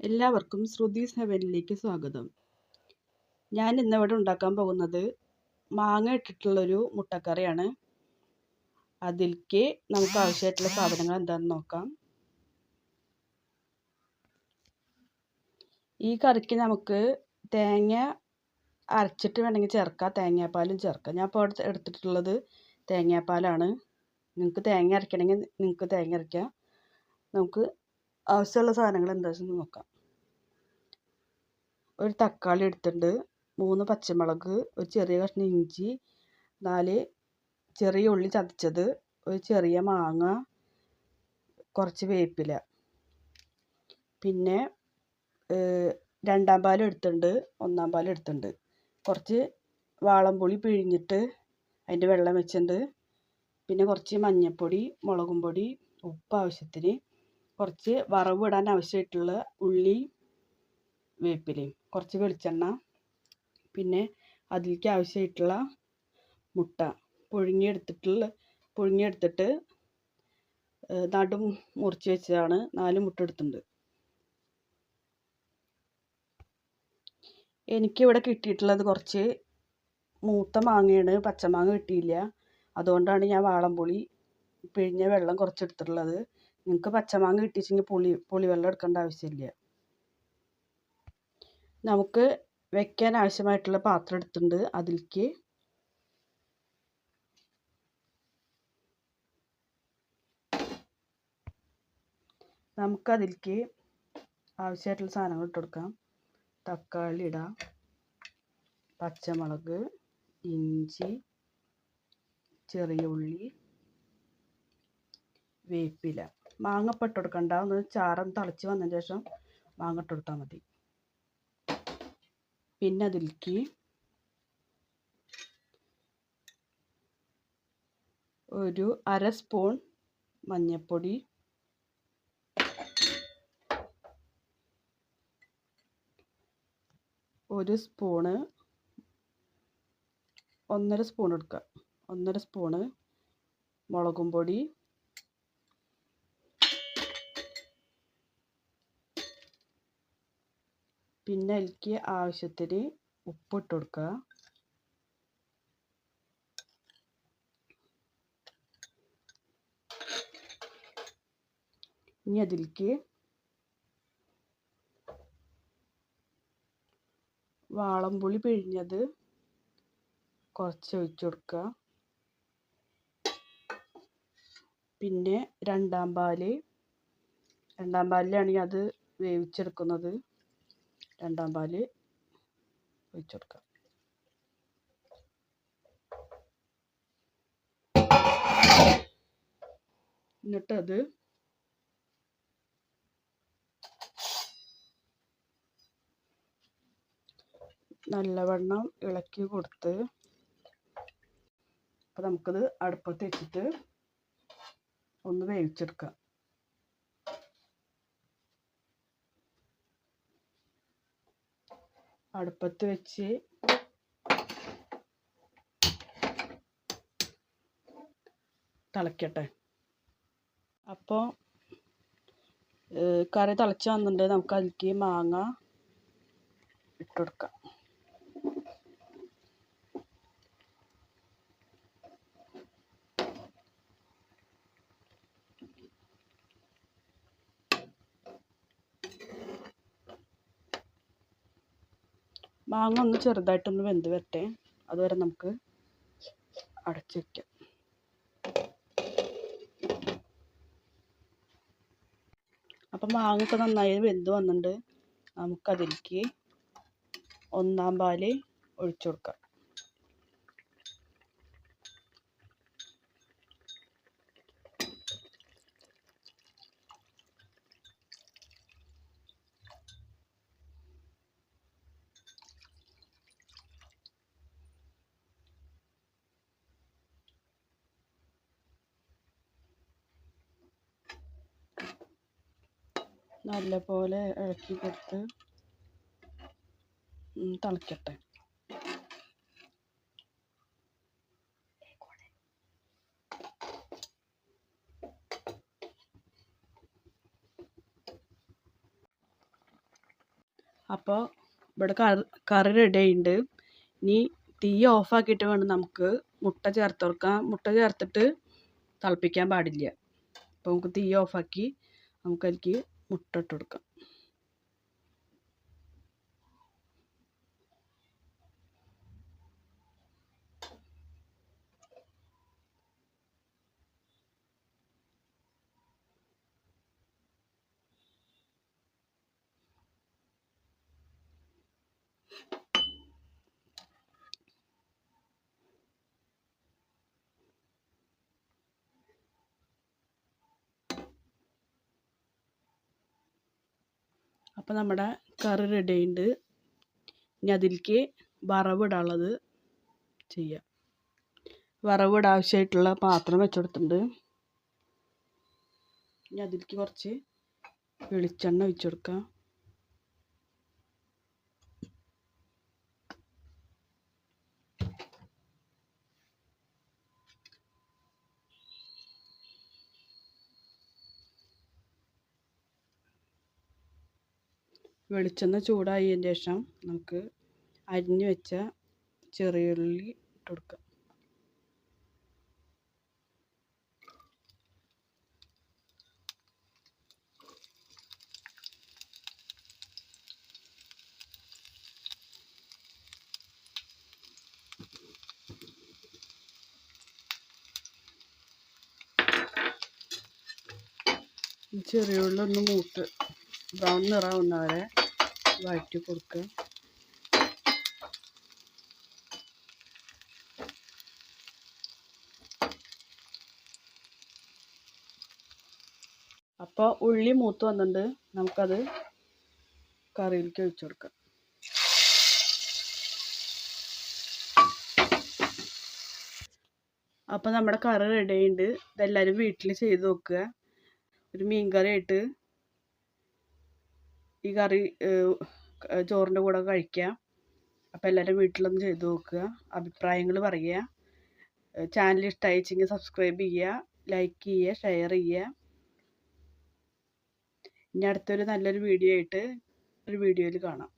എല്ലാവർക്കും ശ്രുതീസ് ഹെവനിലേക്ക് സ്വാഗതം. ഞാൻ ഇന്നിവിടെ ഉണ്ടാക്കാൻ പോകുന്നത് മാങ്ങ ഇട്ടിട്ടുള്ളൊരു മുട്ടക്കറിയാണ്. അതിലേക്ക് നമുക്ക് ആവശ്യമായിട്ടുള്ള സാധനങ്ങൾ എന്താണെന്ന് നോക്കാം. ഈ കറിക്ക് നമുക്ക് തേങ്ങ അരച്ചിട്ട് വേണമെങ്കിൽ ചേർക്കാം. തേങ്ങാപ്പാലും ചേർക്കാം. ഞാൻ ഇപ്പോൾ എടുത്തിട്ടുള്ളത് തേങ്ങാപ്പാലാണ്. നിങ്ങൾക്ക് തേങ്ങ അരയ്ക്കണമെങ്കിൽ നിങ്ങൾക്ക് തേങ്ങ അരയ്ക്കാം. നമുക്ക് ആവശ്യമുള്ള സാധനങ്ങൾ എന്താണെന്ന് നോക്കാം. ഒരു തക്കാളി എടുത്തിട്ടുണ്ട്. മൂന്ന് പച്ചമുളക് ഒരു ചെറിയ കഷ്ണം ഇഞ്ചി നാല് ചെറിയ ഉള്ളി ചതച്ചത് ഒരു ചെറിയ മാങ്ങ കുറച്ച് വേപ്പില. പിന്നെ രണ്ടാം പാൽ എടുത്തിട്ടുണ്ട് ഒന്നാം പാൽ എടുത്തിട്ടുണ്ട്. കുറച്ച് വാളംപുളി പിഴിഞ്ഞിട്ട് അതിന്റെ വെള്ളം വെച്ചിട്ടുണ്ട്. പിന്നെ കുറച്ച് മഞ്ഞൾപ്പൊടി മുളകും പൊടി ഉപ്പ് ആവശ്യത്തിന് കുറച്ച് വറവ് ഇടാൻ ആവശ്യമായിട്ടുള്ള ഉള്ളി വേപ്പിലയും കുറച്ച് വെളിച്ചെണ്ണ പിന്നെ അതിലേക്ക് ആവശ്യമായിട്ടുള്ള മുട്ട പുഴുങ്ങിയെടുത്തിട്ടുള്ള പുഴുങ്ങിയെടുത്തിട്ട് നടു മുറിച്ച് വെച്ചതാണ്. നാല് മുട്ട എടുത്തിട്ടുണ്ട്. എനിക്കിവിടെ കിട്ടിയിട്ടുള്ളത് കുറച്ച് മൂത്ത മാങ്ങയാണ്. പച്ചമാങ്ങ കിട്ടിയില്ല. അതുകൊണ്ടാണ് ഞാൻ വാളംപുളി പിഴിഞ്ഞ വെള്ളം കുറച്ച് എടുത്തിട്ടുള്ളത്. നിങ്ങൾക്ക് പച്ചമാങ്ങ കിട്ടിച്ചെങ്കിൽ പുളി പുളിവെള്ളം എടുക്കേണ്ട ആവശ്യമില്ല. നമുക്ക് വെക്കാൻ ആവശ്യമായിട്ടുള്ള പാത്രം എടുത്തിട്ടുണ്ട്. അതിലേക്ക് നമുക്കതിലേക്ക് ആവശ്യമായിട്ടുള്ള സാധനങ്ങൾ ഇട്ട് കൊടുക്കാം. തക്കാളി ഇടാം പച്ചമുളക് ഇഞ്ചി ചെറിയ ഉള്ളി വേപ്പില. മാങ്ങ ഇട്ട് കൊടുക്കണ്ട ഒന്ന് ചാറം തിളച്ച് വന്നതിന് ശേഷം മാങ്ങ ഇട്ട് കൊടുത്താൽ മതി. പിന്നെ അതിലേക്ക് ഒരു അര സ്പൂൺ മഞ്ഞൾപ്പൊടി ഒരു സ്പൂണ് ഒന്നര സ്പൂൺ എടുക്കുക. ഒന്നര സ്പൂണ് മുളകും പൊടി പിന്നെ അതിലേക്ക് ആവശ്യത്തിന് ഉപ്പിട്ട് കൊടുക്കുക. ഇനി അതിലേക്ക് വാളംപുളി പിഴിഞ്ഞത് കുറച്ച് ഒഴിച്ചു കൊടുക്കുക. പിന്നെ രണ്ടാം പാൽ രണ്ടാം പാലിലാണെങ്കിൽ അത് വേവിച്ചെടുക്കുന്നത്. രണ്ടാം പാൽ ഒഴിച്ചു കൊടുക്കാം അത് നല്ലവണ്ണം ഇളക്കി കൊടുത്ത് അപ്പോൾ നമുക്കത് അടുപ്പത്ത് വെച്ചിട്ട് ഒന്ന് വേവിച്ചെടുക്കാം. അടുപ്പത്ത് വെച്ച് തിളയ്ക്കട്ടെ അപ്പോൾ കറി തിളച്ച് വന്നിട്ടുണ്ടെങ്കിൽ നമുക്ക് അതിലേക്ക് മാങ്ങ ഇട്ട് മാങ്ങ ഒന്ന് ചെറുതായിട്ടൊന്ന് വെന്ത് വരട്ടെ. അതുവരെ നമുക്ക് അടച്ച് വയ്ക്കാം അപ്പം മാങ്ങ ഒക്കെ നന്നായി വെന്ത് വന്നിട്ടുണ്ട്. നമുക്കതിലേക്ക് ഒന്നാം പാൽ ഒഴിച്ചു കൊടുക്കാം. നല്ലപോലെ ഇളക്കി കൊടുത്ത് തിളക്കട്ടെ അപ്പോൾ ഇവിടെ കറി കറി റെഡി ആയിട്ടുണ്ട് ഇനി തീ ഓഫാക്കിയിട്ട് വേണം നമുക്ക് മുട്ട ചേർത്ത് കൊടുക്കാം. മുട്ട ചേർത്തിട്ട് തിളപ്പിക്കാൻ പാടില്ല. അപ്പോൾ നമുക്ക് തീ ഓഫാക്കി നമുക്കതിലേക്ക് മുട്ട കൊടുക്കാം അപ്പോൾ നമ്മുടെ കറി റെഡി ആയിട്ടുണ്ട് ഇനി അതിലേക്ക് വറവിടാനുള്ളത് ചെയ്യാം. വറവിടാൻ ആവശ്യമായിട്ടുള്ള പാത്രം വെച്ച് കൊടുത്തിട്ടുണ്ട്. ഇനി അതിലേക്ക് കുറച്ച് വെളിച്ചെണ്ണ ഒഴിച്ച് വെളിച്ചെണ്ണ ചൂടായതിന് ശേഷം നമുക്ക് അരിഞ്ഞു വെച്ച ചെറിയുള്ളി ഇട്ട് കൊടുക്കാം. ചെറിയുള്ളി ഒന്ന് മൂത്ത് ബ്രൗൺ നിറാവുന്ന വരെ വഴറ്റി കൊടുക്കുക. അപ്പോൾ ഉള്ളി മൂത്ത് വന്നിട്ടുണ്ട്. നമുക്കത് കറിയിലേക്ക് ഒഴിച്ചു കൊടുക്കാം. അപ്പോൾ നമ്മുടെ കറി റെഡി ആയിട്ടുണ്ട്. ഇതെല്ലാവരും വീട്ടിൽ ചെയ്ത് നോക്കുക. ഒരു മീൻ കറി ആയിട്ട് ഈ കറി ചോറിന്റെ കൂടെ കഴിക്കുക. അപ്പോൾ എല്ലാവരും വീട്ടിലൊന്ന് ചെയ്ത് നോക്കുക. അഭിപ്രായങ്ങൾ പറയുക. ചാനൽ ഇഷ്ടമായിച്ചെങ്കിൽ സബ്സ്ക്രൈബ് ചെയ്യുക. ലൈക്ക് ചെയ്യുക ഷെയർ ചെയ്യുക. ഇനി അടുത്തൊരു നല്ലൊരു വീഡിയോ ആയിട്ട് ഒരു വീഡിയോയിൽ കാണാം.